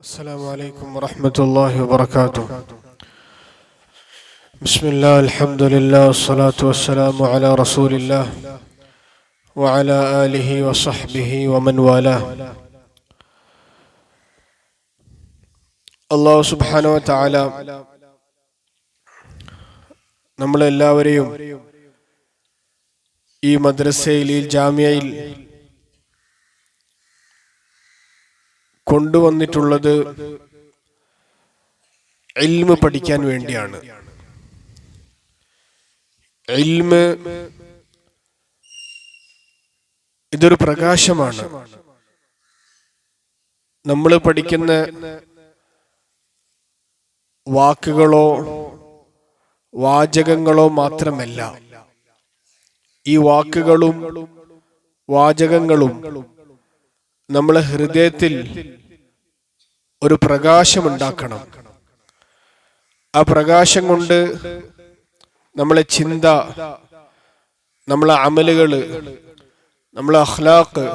السلام عليكم ورحمة الله وبركاته بسم الله الحمد لله والصلاة والسلام على رسول الله وعلى آله وصحبه ومن والاه അള്ളാഹു സുബാനോ താല നമ്മളെല്ലാവരെയും ഈ മദ്രസയിൽ ഈ ജാമ്യയിൽ കൊണ്ടുവന്നിട്ടുള്ളത് എൽമ് പഠിക്കാൻ വേണ്ടിയാണ്. എൽമ് ഇതൊരു പ്രകാശമാണ്. നമ്മൾ പഠിക്കുന്ന വാക്കുകളോ വാചകങ്ങളോ മാത്രമല്ല ഈ വാക്കുകളും വാചകങ്ങളും നമ്മളെ ഹൃദയത്തിൽ ഒരു പ്രകാശം ഉണ്ടാക്കണം ആ പ്രകാശം കൊണ്ട് നമ്മളെ ചിന്ത നമ്മളെ അമലുകൾ നമ്മളെ അഹ്ലാഖ്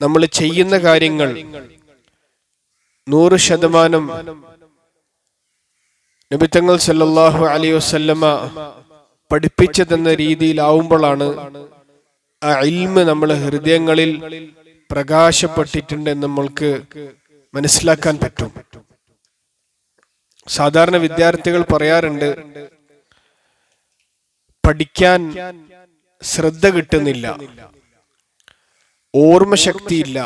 നമ്മൾ ചെയ്യുന്ന കാര്യങ്ങൾ നൂറ് ശതമാനം നബിത്തങ്ങൾ സല്ലാഹു അലൈഹി വസല്ലമ പഠിപ്പിച്ചതെന്ന രീതിയിലാവുമ്പോഴാണ് ആ ഇൽമ് നമ്മളെ ഹൃദയങ്ങളിൽ പ്രകാശപ്പെട്ടിട്ടുണ്ട് എന്ന് നമ്മൾക്ക് മനസ്സിലാക്കാൻ പറ്റും. സാധാരണ വിദ്യാർത്ഥികൾ പറയാറുണ്ട് പഠിക്കാൻ ശ്രദ്ധ കിട്ടുന്നില്ല ഓർമ്മ ഓർമ്മശക്തിയില്ല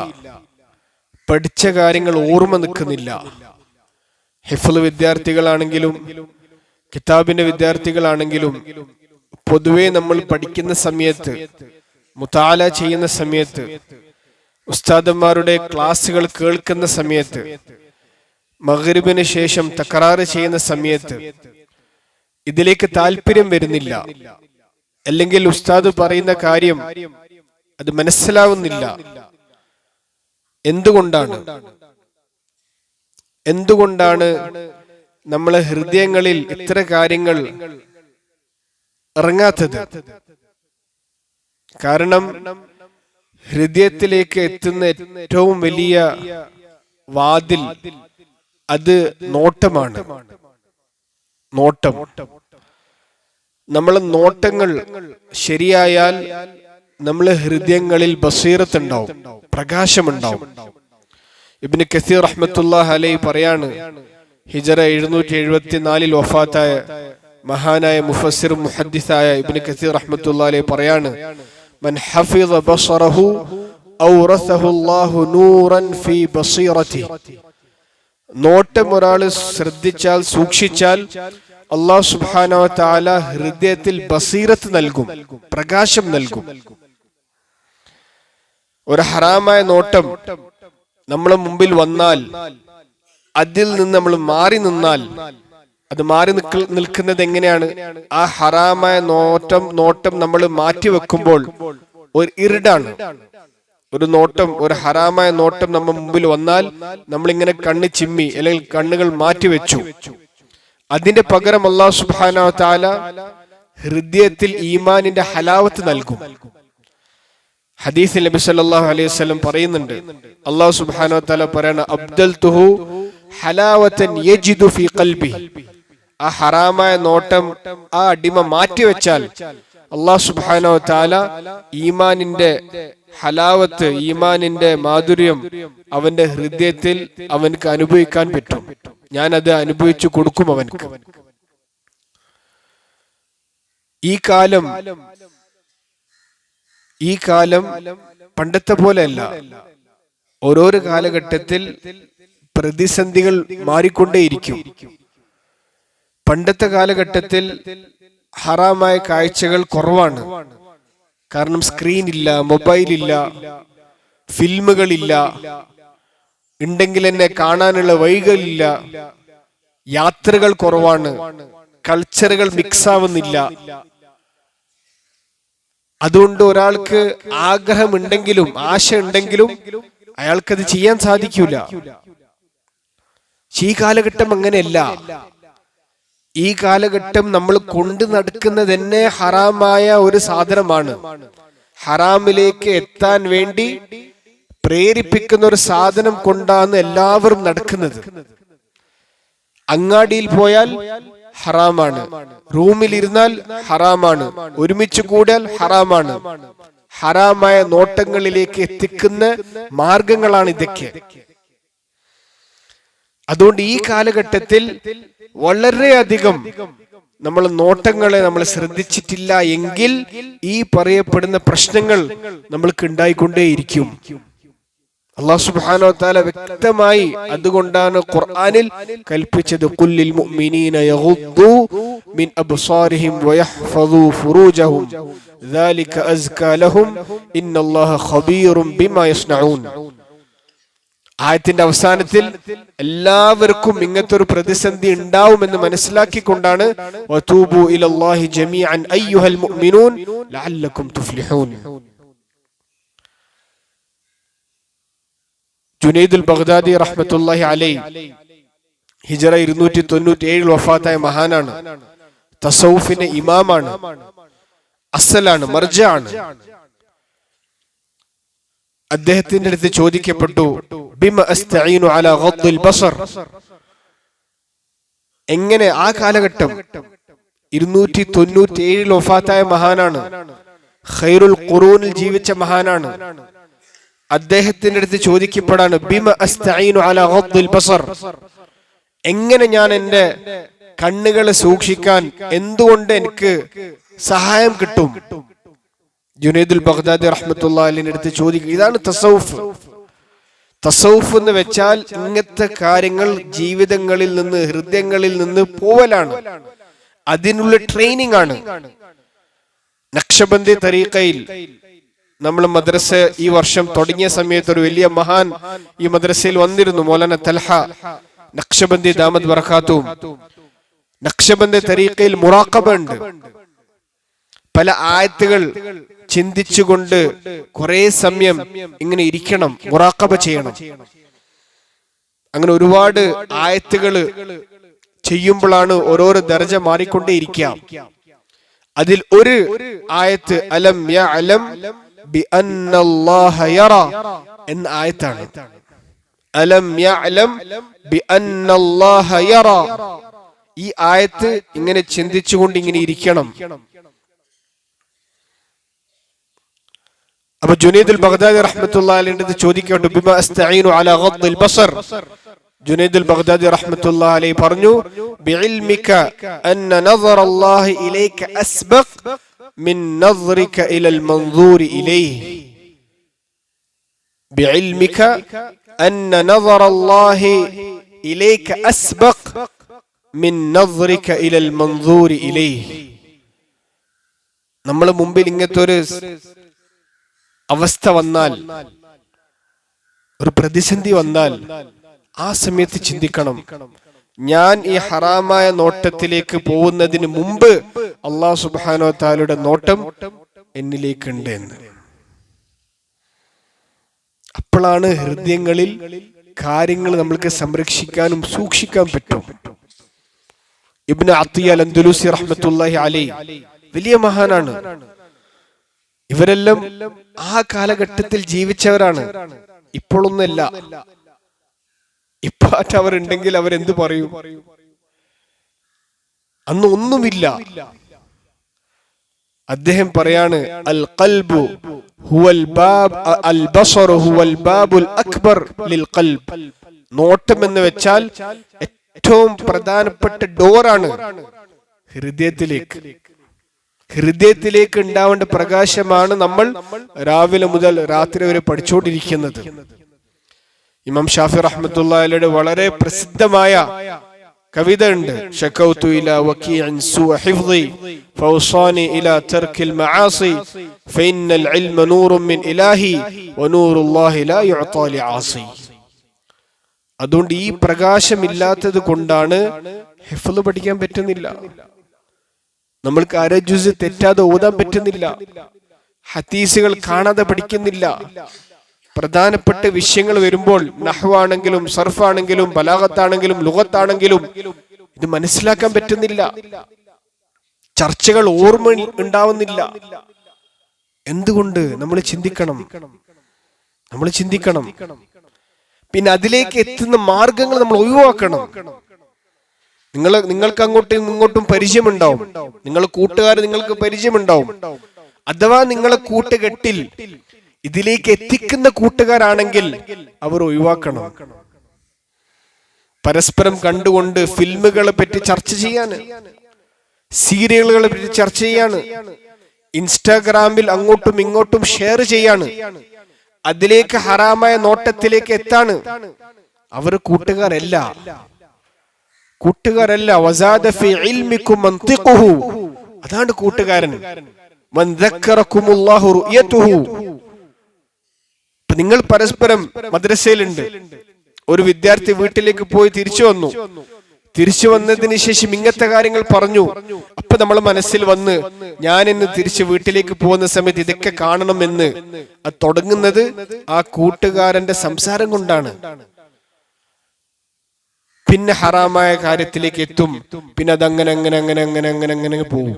പഠിച്ച കാര്യങ്ങൾ ഓർമ്മ നിൽക്കുന്നില്ല. ഹിഫൽ വിദ്യാർത്ഥികളാണെങ്കിലും കിതാബിന്റെ വിദ്യാർത്ഥികളാണെങ്കിലും പൊതുവെ നമ്മൾ പഠിക്കുന്ന സമയത്ത് മുത്താല ചെയ്യുന്ന സമയത്ത് ഉസ്താദന്മാരുടെ ക്ലാസ്സുകൾ കേൾക്കുന്ന സമയത്ത് മഗ്രിബിന് ശേഷം തകരാറ് ചെയ്യുന്ന സമയത്ത് ഇതിലേക്ക് താല്പര്യം വരുന്നില്ല. അല്ലെങ്കിൽ ഉസ്താദ് പറയുന്ന കാര്യം അത് മനസ്സിലാവുന്നില്ല. എന്തുകൊണ്ടാണ്? എന്തുകൊണ്ടാണ് നമ്മളെ ഹൃദയങ്ങളിൽ ഇത്ര കാര്യങ്ങൾ ഇറങ്ങാത്തത്? കാരണം ഹൃദയത്തിലേക്ക് എത്തുന്ന ഏറ്റവും വലിയ വാതിൽ അത് നോട്ടമാണ്. നോട്ടം. നമ്മൾ നോട്ടങ്ങൾ ശരിയായാൽ നമ്മൾ ഹൃദയങ്ങളിൽ ബസീറത്ത് ബസീറത്തുണ്ടാവും പ്രകാശമുണ്ടാവും. ഇബിന് കസീർ റഹ്മത്തുല്ലാഹ് അലൈ പറയാണ് ഹിജറ എഴുന്നൂറ്റി എഴുപത്തിനാലിൽ വഫാത്തായ മഹാനായ മുഫസിർ മുഹദ്ദിസായ ഇബിന് കസീർ റഹ്മത്തുള്ളാഹി അലൈ പറയാണ് മൻ حفظ بصره ഔറസഹു അല്ലാഹു നൂറൻ في ബസീറതി നോട്ടം ഒരാൾ ശ്രദ്ധിച്ചാൽ സൂക്ഷിച്ചാൽ അള്ളാഹു സുബ്ഹാനഹു തആല ഹൃദയത്തിൽ ബസീറത്ത് നൽകും പ്രകാശം നൽകും. ഒരു ഹറാമായ നോട്ടം നമ്മളെ മുമ്പിൽ വന്നാൽ അതിൽ നിന്ന് നമ്മൾ മാറി നിന്നാൽ അത് മാറി നിൽക്കുന്നത് എങ്ങനെയാണ്? ആ ഹറാമായ നോട്ടം നോട്ടം നമ്മൾ മാറ്റി വെക്കുമ്പോൾ ഒരു ഇരുടാണ്. ഒരു നോട്ടം ഒരു ഹറാമായ നോട്ടം നമ്മൾ മുമ്പിൽ വന്നാൽ നമ്മൾ ഇങ്ങനെ കണ്ണ് ചിമ്മി അല്ലെങ്കിൽ കണ്ണുകൾ മാറ്റി വെച്ചു. അതിന്റെ പകരം അള്ളാഹു സുബാന ഹൃദയത്തിൽ ഈമാനിന്റെ ഹലാവത്ത് നൽകും. ഹദീസ് നബി സല്ലാഹു അലൈഹി വസ്ലം പറയുന്നുണ്ട്. അള്ളാഹു സുബാന പറയണ അബ്ദൽ തുഹു ഹലാവത്തൻ യജിദു ഫീ ഖൽബി ആ ഹറാമായ നോട്ടം ആ അടിമ മാറ്റിവെച്ചാൽ അള്ളാഹ് സുബാനോ താല ഈമാനിന്റെ ഹലാവത്ത് ഈമാനിന്റെ മാധുര്യം അവന്റെ ഹൃദയത്തിൽ അവനക്ക് അനുഭവിക്കാൻ പറ്റും. ഞാൻ അത് അനുഭവിച്ചു കൊടുക്കും അവനക്ക് ഈ കാലം ഈ കാലം പണ്ടത്തെ പോലെയല്ല. ഓരോരോ കാലഘട്ടത്തിൽ പ്രതിസന്ധികൾ മാറിക്കൊണ്ടേയിരിക്കും. പണ്ടത്തെ കാലഘട്ടത്തിൽ ഹറാമായ കാഴ്ചകൾ കുറവാണ്. കാരണം സ്ക്രീൻ ഇല്ല മൊബൈൽ ഇല്ല ഫിൽമുകളില്ല ഉണ്ടെങ്കിൽ എന്നെ കാണാനുള്ള വഴികളില്ല യാത്രകൾ കുറവാണ് കൾച്ചറുകൾ മിക്സ് ആവുന്നില്ല. അതുകൊണ്ട് ഒരാൾക്ക് ആഗ്രഹമുണ്ടെങ്കിലും ആശ ഉണ്ടെങ്കിലും അയാൾക്കത് ചെയ്യാൻ സാധിക്കൂല. ഈ കാലഘട്ടം അങ്ങനെയല്ല. ഈ കാലഘട്ടം നമ്മൾ കൊണ്ടു നടക്കുന്നത് തന്നെ ഹറാമായ ഒരു സാധനമാണ്. ഹറാമിലേക്ക് എത്താൻ വേണ്ടി പ്രേരിപ്പിക്കുന്ന ഒരു സാധനം കൊണ്ടാണ് എല്ലാവരും നടക്കുന്നത്. അങ്ങാടിയിൽ പോയാൽ ഹറാമാണ്. റൂമിൽ ഇരുന്നാൽ ഹറാമാണ്. ഒരുമിച്ച് കൂടിയാൽ ഹറാമാണ്. ഹറാമായ നോട്ടങ്ങളിലേക്ക് എത്തിക്കുന്ന മാർഗങ്ങളാണ് ഇതൊക്കെ. അതുകൊണ്ട് ഈ കാലഘട്ടത്തിൽ വളരെയധികം നമ്മൾ നോട്ടങ്ങളെ നമ്മൾ ശ്രദ്ധിച്ചിട്ടില്ല എങ്കിൽ ഈ പറയപ്പെടുന്ന പ്രശ്നങ്ങൾ നമ്മൾക്ക് ഉണ്ടായിക്കൊണ്ടേയിരിക്കും അള്ളാഹു സുബ്ഹാനഹു വതആല വ്യക്തമായി അതുകൊണ്ടാണ് ഖുർആനിൽ കൽപ്പിച്ചത് കുല്ലിൽ മുഅ്മിനീന യഗുദ്ദു മിൻ അബ്സാരിഹിം വയഹ്ഫദു ഫുറൂജഹും ذلك അസ്കാ ലഹും ഇന്നല്ലാഹ ഖബീറും ബിമാ യസ്നഊൻ ആയത്തിന്റെ അവസാനത്തിൽ എല്ലാവർക്കും ഇങ്ങനത്തെ ഒരു പ്രതിസന്ധി ഉണ്ടാവുമെന്ന് മനസ്സിലാക്കിക്കൊണ്ടാണ് ജുനൈദുൽ ബഗ്ദാദി റഹ്മത്തുല്ലാഹി അലൈ ഹിജറ ഇരുന്നൂറ്റി തൊണ്ണൂറ്റി ഏഴിൽ വഫാത്തായ മഹാനാണ്. തസൗഫിന്റെ ഇമാമാണ്. അസലാണ് മർജ ആണ് അദ്ദേഹത്തിന്റെ അടുത്ത് ചോദിക്കപ്പെട്ടു ബിമ അസ്തഈനു ബസർ? എങ്ങനെ ആ കാലഘട്ടം ഇരുന്നൂറ്റി തൊണ്ണൂറ്റി ഏഴിൽ ഒഫാത്തായ മഹാനാണ് ഖൈറുൽ ഖുറൂനിൽ ജീവിച്ച മഹാനാണ്. അദ്ദേഹത്തിന്റെ അടുത്ത് ചോദിക്കപ്പെടാണ് ബിമ അസ്തഈനു ബസർ? എങ്ങനെ ഞാൻ എന്റെ കണ്ണുകളെ സൂക്ഷിക്കാൻ എന്തുകൊണ്ട് എനിക്ക് സഹായം കിട്ടും? ജുനൈദുൽ ബഗ്ദാദി റഹ്മത്തുള്ളാഹിന്റെ അടുത്ത് ചോദിക്കുക ഇതാണ് തസൗഫ്. തസൗഫ് എന്ന് വെച്ചാൽ ഇങ്ങനത്തെ കാര്യങ്ങൾ ജീവിതങ്ങളിൽ നിന്ന് ഹൃദയങ്ങളിൽ നിന്ന് പോവലാണ്. അതിനുള്ള ട്രെയിനിങ് ആണ്. നക്ഷബന്ധി തരീഖയിൽ നമ്മൾ മദ്രസ ഈ വർഷം തുടങ്ങിയ സമയത്ത് ഒരു വലിയ മഹാൻ ഈ മദ്രസയിൽ വന്നിരുന്നു മോലന തൽഹ നക്ഷബന്ധി ദാമദ് ബർഖാത്തും നക്ഷബന്ധി തരീഖയിൽ മുറാക്കബ ഉണ്ട്. പല ആയത്തുകൾ ചിന്തിച്ചുകൊണ്ട് കുറെ സമയം ഇങ്ങനെ ഇരിക്കണം മുറാക്കബ ചെയ്യണം. അങ്ങനെ ഒരുപാട് ആയത്തുകൾ ചെയ്യുമ്പോഴാണ് ഓരോരോ ദർജ മാറിക്കൊണ്ടേ ഇരിക്കാം അതിൽ ഒരു ആയത്ത് അലം അലം ബി എന്ന ആയത്താണ്. അലം അലം ബി ഈ ആയത്ത് ഇങ്ങനെ ചിന്തിച്ചുകൊണ്ട് ഇങ്ങനെ ഇരിക്കണം. أبو جنيد البغدادي رحمة الله عليه അലിൻ്റെ ചോദിക്കട്ടെ بما أستعين على غض البصر. جنيد البغدادي رحمة الله عليه برنو بعلمك أن نظر الله إليك أسبق من نظرك إلى المنظور إليه. بعلمك أن نظر الله إليك أسبق من نظرك إلى المنظور إليه. നമ്മൾ മുമ്പിൽ ഇങ്ങനത്തെ توريس അവസ്ഥ വന്നാൽ ഒരു പ്രതിസന്ധി വന്നാൽ ആ സമയത്ത് ചിന്തിക്കണം. ഞാൻ ഈ ഹറാമായ നോട്ടത്തിലേക്ക് പോകുന്നതിന് മുമ്പ് അള്ളാഹു സുബാനോ താലയുടെ നോട്ടം എന്നിലേക്കുണ്ട് എന്ന്. അപ്പോഴാണ് ഹൃദയങ്ങളിൽ കാര്യങ്ങൾ നമ്മൾക്ക് സംരക്ഷിക്കാനും സൂക്ഷിക്കാൻ പറ്റും. ഇബ്നു അത്തിയാൽ അലന്ദുലൂസി റഹ്മത്തുള്ളാഹി അലി വലിയ മഹാനാണ്. ഇവരെല്ലാം ആ കാലഘട്ടത്തിൽ ജീവിച്ചവരാണ്. ഇപ്പോഴൊന്നല്ല ഇപ്പാറ്റ് അവരുണ്ടെങ്കിൽ അവരെന്ത് പറയും? അന്ന് ഒന്നുമില്ല. അദ്ദേഹം പറയാണ് അൽ ഖൽബു ഹുവൽ ബാബ് അൽ ബസറു ഹുവൽ ബാബുൽ അക്ബർ ലിൽ ഖൽബ്. നോട്ടം എന്ന് വെച്ചാൽ ഏറ്റവും പ്രധാനപ്പെട്ട ഡോറാണ് ഹൃദയത്തിലേക്ക്. ഹൃദയത്തിലേക്ക് ഉണ്ടാവേണ്ട പ്രകാശമാണ് നമ്മൾ രാവിലെ മുതൽ രാത്രി വരെ പഠിച്ചുകൊണ്ടിരിക്കുന്നത്. ഇമാം ഷാഫി റഹ്മത്തുള്ളയുടെ വളരെ പ്രസിദ്ധമായ കവിത ഉണ്ട്. ഫൗസാനി തർക്കിൽ മആസി ഫഇന്നൽ മിൻ ഇലാഹി വനൂറുല്ലാഹി ലാ യുഅതാ ലിആസി അതുകൊണ്ട് ഈ പ്രകാശമില്ലാത്തത് കൊണ്ടാണ് ഹിഫ്ള് പഠിക്കാൻ പറ്റുന്നില്ല. നമ്മൾക്ക് അരജുസ് തെറ്റാതെ ഓതാൻ പറ്റുന്നില്ല. ഹദീസുകൾ കാണാതെ പഠിക്കുന്നില്ല. പ്രധാനപ്പെട്ട വിഷയങ്ങൾ വരുമ്പോൾ നഹ്വാണെങ്കിലും സർഫാണെങ്കിലും ബലാഗത്താണെങ്കിലും ലുഹത്താണെങ്കിലും ഇത് മനസ്സിലാക്കാൻ പറ്റുന്നില്ല. ചർച്ചകൾ ഓർമ്മ ഉണ്ടാവുന്നില്ല. എന്തുകൊണ്ട് നമ്മൾ ചിന്തിക്കണം? നമ്മൾ ചിന്തിക്കണം. പിന്നെ അതിലേക്ക് എത്തുന്ന മാർഗങ്ങൾ നമ്മൾ ഒഴിവാക്കണം. നിങ്ങൾ നിങ്ങൾക്ക് അങ്ങോട്ടും ഇങ്ങോട്ടും പരിചയമുണ്ടാവും. നിങ്ങൾ കൂട്ടുകാർ നിങ്ങൾക്ക് പരിചയമുണ്ടാവും. അഥവാ നിങ്ങളെ കൂട്ടുകെട്ടിൽ ഇതിലേക്ക് എത്തിക്കുന്ന കൂട്ടുകാരാണെങ്കിൽ അവർ ഒഴിവാക്കണം. പരസ്പരം കണ്ടുകൊണ്ട് ഫിൽമുകളെ പറ്റി ചർച്ച ചെയ്യാന് സീരിയലുകളെ പറ്റി ചർച്ച ചെയ്യാണ് ഇൻസ്റ്റാഗ്രാമിൽ അങ്ങോട്ടും ഇങ്ങോട്ടും ഷെയർ ചെയ്യാണ് അതിലേക്ക് ഹറാമായ നോട്ടത്തിലേക്ക് എത്താണ് അവർ കൂട്ടുകാരല്ല. കൂട്ടുകാരല്ല അതാണ് കൂട്ടുകാരൻ. നിങ്ങൾ പരസ്പരം മദ്രസയിലുണ്ട്. ഒരു വിദ്യാർത്ഥി വീട്ടിലേക്ക് പോയി തിരിച്ചു വന്നു. തിരിച്ചു വന്നതിന് ശേഷം ഇങ്ങനത്തെ കാര്യങ്ങൾ പറഞ്ഞു. അപ്പൊ നമ്മൾ മനസ്സിൽ വന്ന് ഞാൻ ഇന്ന് തിരിച്ച് വീട്ടിലേക്ക് പോകുന്ന സമയത്ത് ഇതൊക്കെ കാണണമെന്ന്. അത് തുടങ്ങുന്നത് ആ കൂട്ടുകാരന്റെ സംസാരം കൊണ്ടാണ്. പിന്നെ ഹറാമായ കാര്യത്തിലേക്ക് എത്തും. പിന്നെ അതങ്ങനെ അങ്ങനെ അങ്ങനെ അങ്ങനെ അങ്ങനെ അങ്ങനെ പോകും.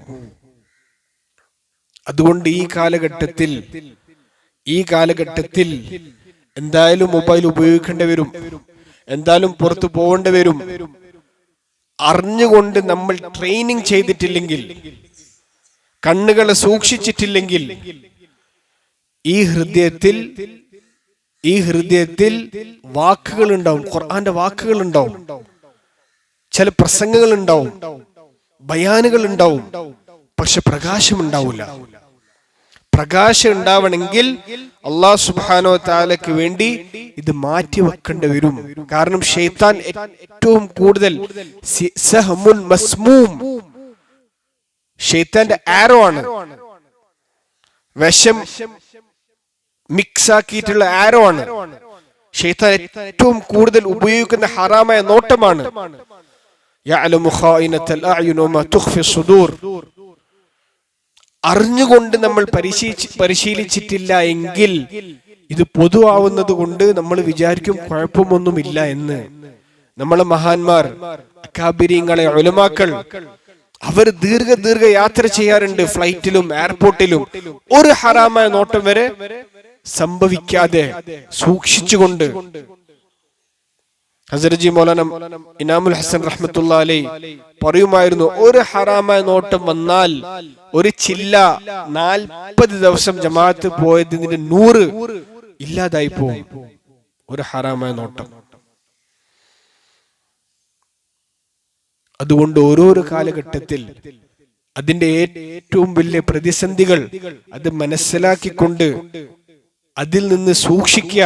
അതുകൊണ്ട് ഈ കാലഘട്ടത്തിൽ ഈ കാലഘട്ടത്തിൽ എന്തായാലും മൊബൈൽ ഉപയോഗിക്കേണ്ടി വരും. എന്തായാലും പുറത്തു പോകേണ്ടി വരും. അറിഞ്ഞുകൊണ്ട് നമ്മൾ ട്രെയിനിങ് ചെയ്തിട്ടില്ലെങ്കിൽ കണ്ണുകളെ സൂക്ഷിച്ചിട്ടില്ലെങ്കിൽ ഈ ഹൃദയത്തിൽ ഈ ഹൃദയത്തിൽ വാക്കുകൾ ഉണ്ടാവും ഖുർആന്റെ വാക്കുകൾ ഉണ്ടാവും ചില പ്രസംഗങ്ങൾ ഉണ്ടാവും ബയാനുകൾ ഉണ്ടാവും പക്ഷെ പ്രകാശം ഉണ്ടാവില്ല പ്രകാശം ഉണ്ടാവണമെങ്കിൽ അള്ളാഹു സുബാനോ താലയ്ക്ക് വേണ്ടി ഇത് മാറ്റി വെക്കേണ്ടി വരും. കാരണം ഷെയ്ത്താൻ ഏറ്റവും കൂടുതൽ ഷെയ്ത്താന്റെ ആരോ ആണ്. വിഷം മിക്സ് ആക്കിയിട്ടുള്ള ആരോ ആണ്. ഷെയ്ത്താൻ ഏറ്റവും കൂടുതൽ ഉപയോഗിക്കുന്ന ഹറാമായ നോട്ടമാണ്. യാലമു ഖായിനത്തൽ അഅ്യുനു മാ സുദൂർ അറിഞ്ഞുകൊണ്ട് നമ്മൾ പരിശീലിച്ച് പരിശീലിച്ചിട്ടില്ല എങ്കിൽ ഇത് പൊതുവാവുന്നത് കൊണ്ട് നമ്മൾ വിചാരിക്കും കുഴപ്പമൊന്നുമില്ല എന്ന്. നമ്മളെ മഹാന്മാർ അക്കാബിരിങ്ങളെ ഒലമാക്കൾ അവർ ദീർഘ ദീർഘ യാത്ര ചെയ്യാറുണ്ട് ഫ്ലൈറ്റിലും എയർപോർട്ടിലും. ഒരു ഹറാമായ നോട്ടം വരെ സംഭവിക്കാതെ സൂക്ഷിച്ചുകൊണ്ട് ഹസരജി മൗലാന ഇനാമുൽ ഹസൻ റഹ്മത്തുള്ള അലൈ പറയുമായിരുന്നു ഒരു ഹറാമായ നോട്ടം വന്നാൽ ഒരു ചില്ല നാൽപ്പത് ദിവസം ജമാഅത്ത് പോയതിന്റെ നൂറ് ഇല്ലാതായി പോകും ഒരു ഹറാമായ നോട്ടം. അതുകൊണ്ട് ഓരോരോ കാലഘട്ടത്തിൽ അതിന്റെ ഏറ്റവും വലിയ പ്രതിസന്ധികൾ അത് മനസ്സിലാക്കിക്കൊണ്ട് അതിൽ നിന്ന് സൂക്ഷിക്കുക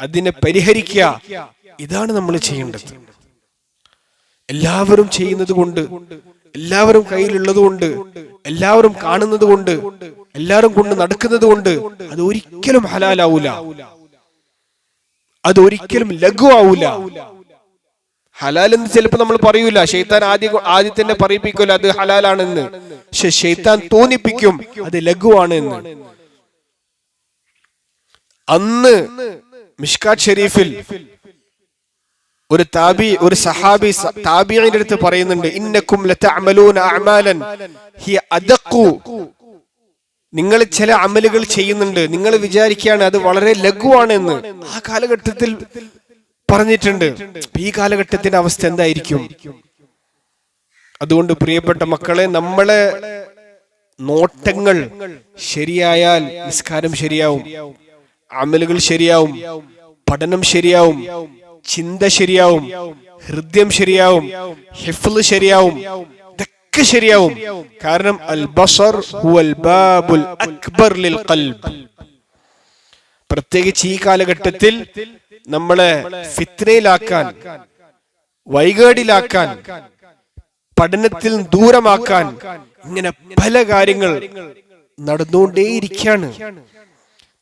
അതിനെ പരിഹരിക്കുക. ഇതാണ് നമ്മൾ ചെയ്യേണ്ടത്. എല്ലാവരും ചെയ്യുന്നത് കൊണ്ട് എല്ലാവരും കയ്യിലുള്ളത് കൊണ്ട് എല്ലാവരും കാണുന്നത് കൊണ്ട് എല്ലാവരും കൊണ്ട് നടക്കുന്നത് കൊണ്ട് അത് ഒരിക്കലും ഹലാലാവൂല. അത് ഒരിക്കലും ലഘു ആവൂല ഹലാൽ എന്ന് ചിലപ്പോ നമ്മൾ പറയൂല. ഷെയ്ത്താൻ ആദ്യ ആദ്യം തന്നെ പറയിപ്പിക്കൂല അത് ഹലാലാണെന്ന്. പക്ഷെ ഷെയ്ത്താൻ തോന്നിപ്പിക്കും അത് ലഘുവാണ് എന്ന് അന്ന് മിഷ്കാറ്റ് ഷെരീഫിൽ ഒരു താബി ഒരു സഹാബി താബിയുടെ അടുത്ത് പറയുന്നുണ്ട് ഇന്നക്കും അഅമാലൻ ഹിയ അദഖു. നിങ്ങൾ ചില അമലുകൾ ചെയ്യുന്നുണ്ട്. നിങ്ങൾ വിചാരിക്കുകയാണ് അത് വളരെ ലഘുവാണ് എന്ന് ആ കാലഘട്ടത്തിൽ പറഞ്ഞിട്ടുണ്ട്. ഈ കാലഘട്ടത്തിന്റെ അവസ്ഥ എന്തായിരിക്കും? അതുകൊണ്ട് പ്രിയപ്പെട്ട മക്കളെ നമ്മളെ നോട്ടങ്ങൾ ശരിയായാൽ നിസ്കാരം ശരിയാവും. അമലുകൾ ശരിയാവും പഠനം ശരിയാവും ചിന്ത ശരിയാവും ഹൃദയം ശരിയാവും ഹിഫ്ല് ശരിയാവും ഇതൊക്കെ ശരിയാവും. കാരണം അൽ ഹുവൽ ബാബുൽ അക്ബർ ലിൽ ഖൽബ്. പ്രത്യേകിച്ച് ഈ കാലഘട്ടത്തിൽ നമ്മളെ ഫിത്നയിലാക്കാൻ വൈകേടിലാക്കാൻ പഠനത്തിൽ ദൂരമാക്കാൻ ഇങ്ങനെ പല കാര്യങ്ങൾ നടന്നുകൊണ്ടേയിരിക്കുകയാണ്.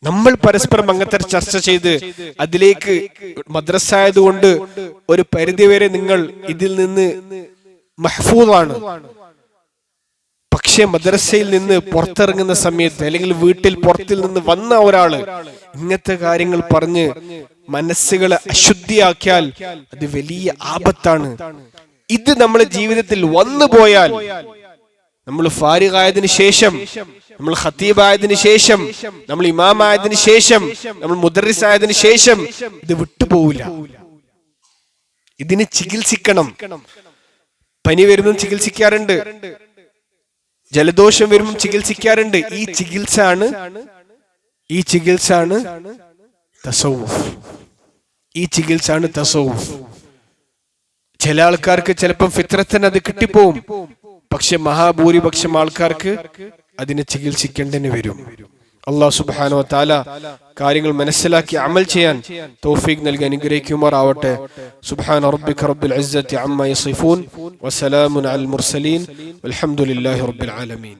നമ്മൾ പരസ്പരം അങ്ങനത്തെ ചർച്ച ചെയ്ത് അതിലേക്ക് മദ്രസ ആയതുകൊണ്ട് ഒരു പരിധിവരെ നിങ്ങൾ ഇതിൽ നിന്ന് മഹ്ഫൂദാണ് പക്ഷെ മദ്രസയിൽ നിന്ന് പുറത്തിറങ്ങുന്ന സമയത്ത് അല്ലെങ്കിൽ വീട്ടിൽ പുറത്തിൽ നിന്ന് വന്ന ഒരാൾ ഇങ്ങനത്തെ കാര്യങ്ങൾ പറഞ്ഞ് മനസ്സുകളെ അശുദ്ധിയാക്കിയാൽ അത് വലിയ ആപത്താണ്. ഇത് നമ്മുടെ ജീവിതത്തിൽ വന്നു പോയാൽ നമ്മൾ ഫാരിഖായതിനു ശേഷം നമ്മൾ ഖത്തീബായതിനു ശേഷം നമ്മൾ ഇമാമായതിനു ശേഷം നമ്മൾ മുദറിസ് ആയതിനു ശേഷം ഇത് വിട്ടുപോവില്ല. ഇതിന് ചികിത്സിക്കണം. പനി വരുമ്പോൾ ചികിത്സിക്കാറുണ്ട്. ജലദോഷം വരുമ്പോൾ ചികിത്സിക്കാറുണ്ട്. ഈ ചികിത്സ ആണ് ഈ ചികിത്സ ആണ് തസവുഫ് ഈ ചികിത്സ ആണ് തസവുഫ് ചില ആൾക്കാർക്ക് ചിലപ്പം ഫിത്രത്തിന് അത് കിട്ടിപ്പോവും. പക്ഷെ മഹാഭൂരിപക്ഷം ആൾക്കാർക്ക് അതിനെ ചികിത്സിക്കേണ്ടതിന് വരും. അള്ളാഹു സുബാനോ താല കാര്യങ്ങൾ മനസ്സിലാക്കി അമൽ ചെയ്യാൻ തൗഫീഖ് നൽകി അനുഗ്രഹിക്കുമാറാവട്ടെ. സുബ്ഹാന റബ്ബിക റബ്ബിൽ ഇസ്സത്തി അൽ മുർസലീൻ. റബ്ബിൽ ആലമീൻ.